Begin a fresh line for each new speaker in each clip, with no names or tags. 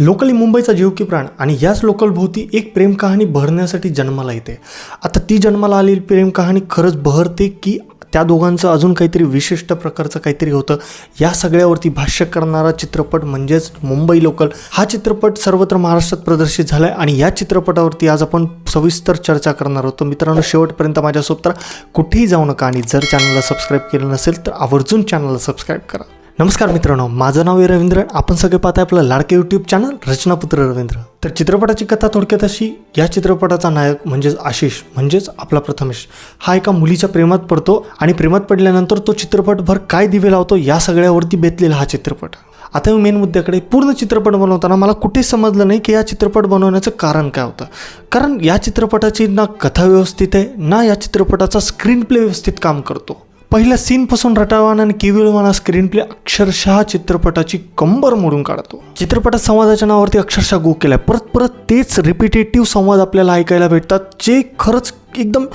Locally मुंबईचा जीव की प्राण आणि याच लोकलभोवती एक प्रेम कहाणी बहरण्यासाठी जन्माला येते. आता ती जन्माला आलेली प्रेम कहाणी खरंच बहरते की त्या दोघांचं अजून काहीतरी विशिष्ट प्रकारचं काहीतरी होतं? या सगळ्यावरती भाष्य करणारा चित्रपट म्हणजेच मुंबई लोकल हा चित्रपट सर्वत्र महाराष्ट्रात प्रदर्शित झाला आहे आणि या चित्रपटावरती आज आपण सविस्तर चर्चा करणार होतो मित्रांनो शेवटपर्यंत माझ्यासोबत कुठेही जाऊ नका आणि जर चॅनलला सबस्क्राईब केलं नसेल तर आवर्जून चॅनलला सबस्क्राईब करा. नमस्कार मित्रांनो माझं नाव आहे रवींद्र. आपण सगळे पाहताय आपलं लाडके यूट्यूब चॅनल रचनापुत्र रवींद्र. तर चित्रपटाची कथा थोडक्यात अशी या चित्रपटाचा नायक म्हणजेच आशिष म्हणजेच आपला प्रथमेश. हा एका मुलीच्या प्रेमात पडतो आणि प्रेमात पडल्यानंतर तो चित्रपटभर काय दिवे लावतो या सगळ्यावरती बेतलेला हा चित्रपट. आता मी मेन मुद्द्याकडे पूर्ण चित्रपट बनवताना मला कुठेच समजलं नाही की या चित्रपट बनवण्याचं कारण काय होतं. कारण या चित्रपटाची ना कथा व्यवस्थित आहे ना या चित्रपटाचा स्क्रीन प्ले व्यवस्थित काम करतो. पहिल्या सीनपासून रटावान आणि केविळवाना स्क्रीन प्ले अक्षरशः चित्रपटाची कंबर मोडून काढतो. चित्रपटात संवादाच्या नावावरती अक्षरशः गो केलाय. परत परत तेच रिपिटेटिव्ह संवाद आपल्याला ऐकायला भेटतात जे खरंच एकदम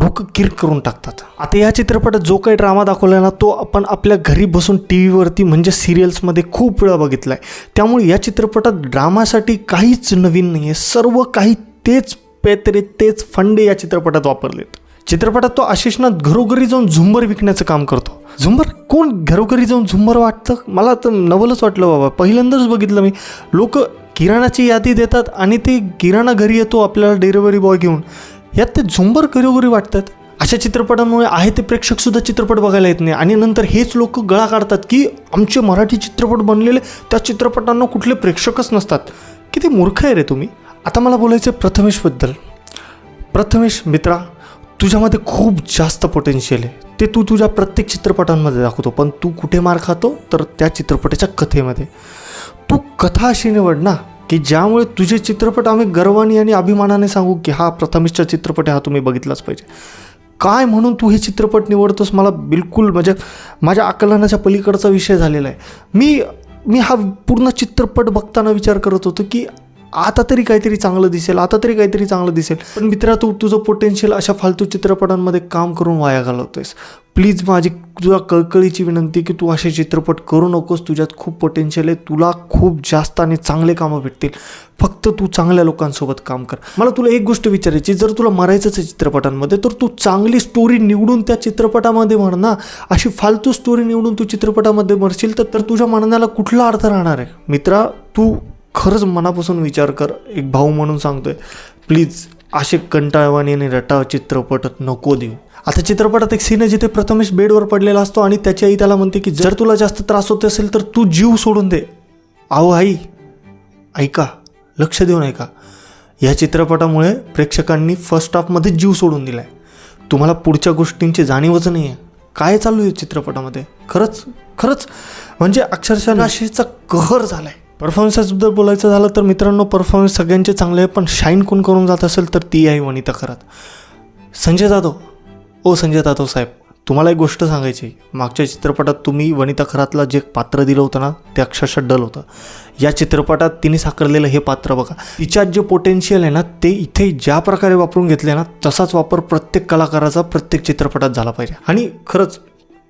डोकं किर करून टाकतात. आता या चित्रपटात जो काही ड्रामा दाखवला ना तो आपण आपल्या घरी बसून टी व्हीवरती म्हणजे सिरियल्समध्ये खूप वेळा बघितला आहे त्यामुळे या चित्रपटात ड्रामासाठी काहीच नवीन नाही आहे सर्व काही तेच पेत्रे तेच फंडे या चित्रपटात वापरलेत. चित्रपटात तो आशिषनाथ घरोघरी जाऊन झुंबर विकण्याचं काम करतो. झुंबर? कोण घरोघरी जाऊन झुंबर वाटतं? मला तर नवलच वाटलं बाबा. पहिल्यांदाच बघितलं मी. लोक किराणाची यादी देतात आणि ते किराणा घरी येतो आपल्याला डिलिव्हरी बॉय घेऊन. यात ते झुंबर घरोघरी वाटतात. अशा चित्रपटांमुळे आहे ते प्रेक्षकसुद्धा चित्रपट बघायला येत नाही. आणि नंतर हेच लोक गळा काढतात की आमचे मराठी चित्रपट बनलेले त्या चित्रपटांना कुठले प्रेक्षकच नसतात. किती मूर्ख आहे रे तुम्ही. आता मला बोलायचं आहे प्रथमेशबद्दल. प्रथमेश मित्रा तुझ्यामध्ये खूप जास्त पोटेन्शियल आहे. ते तू तुझ्या प्रत्येक चित्रपटांमध्ये दाखवतो पण तू कुठे मार खातो तर त्या चित्रपटाच्या कथेमध्ये. तू कथा अशी निवड ना की ज्यामुळे तुझे चित्रपट आम्ही गर्वाने आणि अभिमानाने सांगू की हा प्रथमेशचा चित्रपट हा तुम्ही बघितलाच पाहिजे. काय म्हणून तू हे चित्रपट निवडतोस मला बिलकुल म्हणजे माझ्या आकलनाच्या पलीकडचा विषय झालेला आहे. मी मी हा पूर्ण चित्रपट बघताना विचार करत होतो की आता तरी काहीतरी चांगलं दिसेल आता तरी काहीतरी चांगलं दिसेल. पण मित्रा तू तुझं पोटेन्शियल अशा फालतू चित्रपटांमध्ये काम करून वाया घालवतोयस. प्लीज माझी तुझा कळकळीची विनंती की तू असे चित्रपट करू नकोस. तुझ्यात खूप पोटेन्शियल आहे. तुला खूप जास्त आणि चांगले कामं भेटतील. फक्त तू चांगल्या लोकांसोबत काम कर. मला तुला एक गोष्ट विचारायची जर तुला मरायचंच आहे चित्रपटांमध्ये तर तू चांगली स्टोरी निवडून त्या चित्रपटामध्ये म्हण ना. अशी फालतू स्टोरी निवडून तू चित्रपटामध्ये मरशील तर तर तुझ्या म्हणण्याला कुठला अर्थ राहणार आहे? मित्रा तू खरंच मनापासून विचार कर. एक भाऊ म्हणून सांगतोय प्लीज असे कंटाळवाणी आणि रटाव चित्रपट नको देऊ. आता चित्रपटात एक सीन आहे जिथे प्रथमेश बेडवर पडलेला असतो आणि त्याची आई त्याला म्हणते की जर तुला जास्त त्रास होत असेल तर तू जीव सोडून दे. अहो आई ऐका लक्ष देऊन ऐका. या चित्रपटामुळे प्रेक्षकांनी फर्स्ट हाफमध्येच जीव सोडून दिला आहे तुम्हाला पुढच्या गोष्टींची जाणीवच नाही आहे काय चालू आहे चित्रपटामध्ये? खरंच खरंच म्हणजे अक्षरशः नाशिचा कहर झाला आहे परफॉर्मन्सेसबद्दल बोलायचं झालं तर मित्रांनो परफॉर्मन्स सगळ्यांचे चांगले आहे पण शाईन कोण करून जात असेल तर ती आहे वनिता खरात. संजय जाधव. ओ संजय जाधव साहेब तुम्हाला एक गोष्ट सांगायची मागच्या चित्रपटात तुम्ही वनिता खरातला जे पात्र दिलं होतं ना ते अक्षरशः डल होतं. या चित्रपटात तिने साकारलेलं हे पात्र बघा. तिच्यात जे पोटेन्शियल आहे ना ते इथे ज्या प्रकारे वापरून घेतले ना तसाच वापर प्रत्येक कलाकाराचा प्रत्येक चित्रपटात झाला पाहिजे. आणि खरंच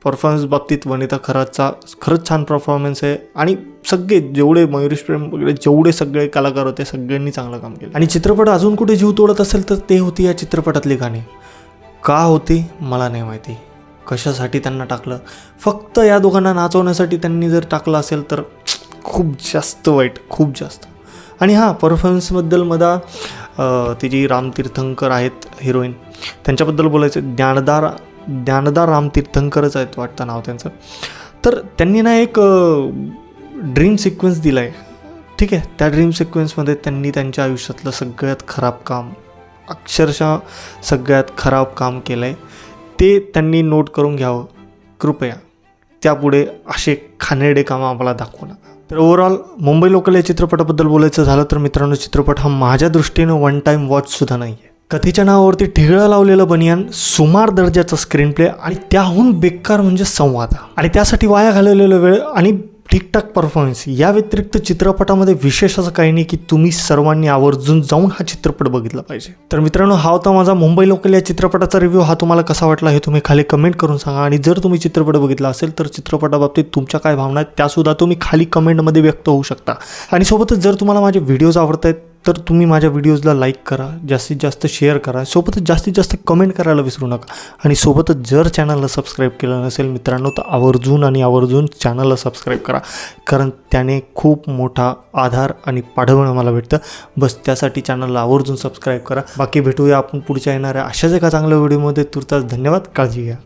परफॉर्मन्स बाबतीत वनिता खरातचा खरंच छान परफॉर्मन्स आहे. आणि सगळे जेवढे मयुरेश प्रेम वगैरे जेवढे सगळे कलाकार होते सगळ्यांनी चांगलं काम केलं. आणि चित्रपट अजून कुठे जीव तोडत असेल तर ते होती या चित्रपटातली गाणी. का होती? मला नाही माहिती. कशासाठी त्यांना टाकलं? फक्त या दोघांना नाचवण्यासाठी त्यांनी जर टाकलं असेल तर खूप जास्त वाईट खूप जास्त. आणि हां परफॉर्मन्सबद्दल मला तिची ती जी राम तीर्थंकर आहेत हिरोईन त्यांच्याबद्दल बोलायचं ज्ञानदार ज्ञानदा राम तीर्थंकरच आहेत वाटतं नाव त्यांचं. तर त्यांनी ना एक ड्रीम सिक्वेन्स दिला आहे ठीक आहे? त्या ड्रीम सिक्वेन्समध्ये त्यांनी त्यांच्या आयुष्यातलं सगळ्यात खराब काम अक्षरशः सगळ्यात खराब काम केलं आहे ते त्यांनी नोट करून घ्यावं. कृपया. त्यापुढे असे खानेरडे कामं आम्हाला दाखवू नका. तर ओव्हरऑल मुंबई लोकल या चित्रपटाबद्दल बोलायचं झालं तर मित्रांनो चित्रपट हा माझ्या दृष्टीनं वन टाईम वॉचसुद्धा नाही आहे कथेच्या नावावरती ठिगळं लावलेलं बनियान सुमार दर्जाचा स्क्रीन प्ले आणि त्याहून बेकार म्हणजे संवाद. आणि त्यासाठी वाया घालवलेला वेळ आणि ठीकठाक परफॉर्मन्स या व्यतिरिक्त चित्रपटामध्ये विशेष असं काही नाही की तुम्ही सर्वांनी आवर्जून जाऊन हा चित्रपट बघितला पाहिजे. तर मित्रांनो हा होता माझा मुंबई लोकल या चित्रपटाचा रिव्ह्यू हा तुम्हाला कसा वाटला हे तुम्ही खाली कमेंट करून सांगा. आणि जर तुम्ही चित्रपट बघितला असेल तर चित्रपटाबाबतीत तुमच्या काय भावना आहेत त्यासुद्धा तुम्ही खाली कमेंटमध्ये व्यक्त होऊ शकता. आणि सोबतच जर तुम्हाला माझे व्हिडिओज आवडत आहेत तर तुम्ही माझ्या व्हिडिओजला लाईक करा जास्तीत जास्त शेअर करा सोबतच जास्तीत जास्त कमेंट करायला विसरू नका. आणि सोबतच जर चॅनलला सबस्क्राईब केलं नसेल मित्रांनो तर आवर्जून आणि आवर्जून चॅनलला सबस्क्राईब करा. कारण त्याने खूप मोठा आधार आणि पाठवणं मला भेटतं. बस त्यासाठी चॅनलला आवर्जून सबस्क्राईब करा. बाकी भेटूया आपण पुढच्या येणाऱ्या अशाच एका चांगल्या व्हिडिओमध्ये तुर्तास धन्यवाद. काळजी घ्या.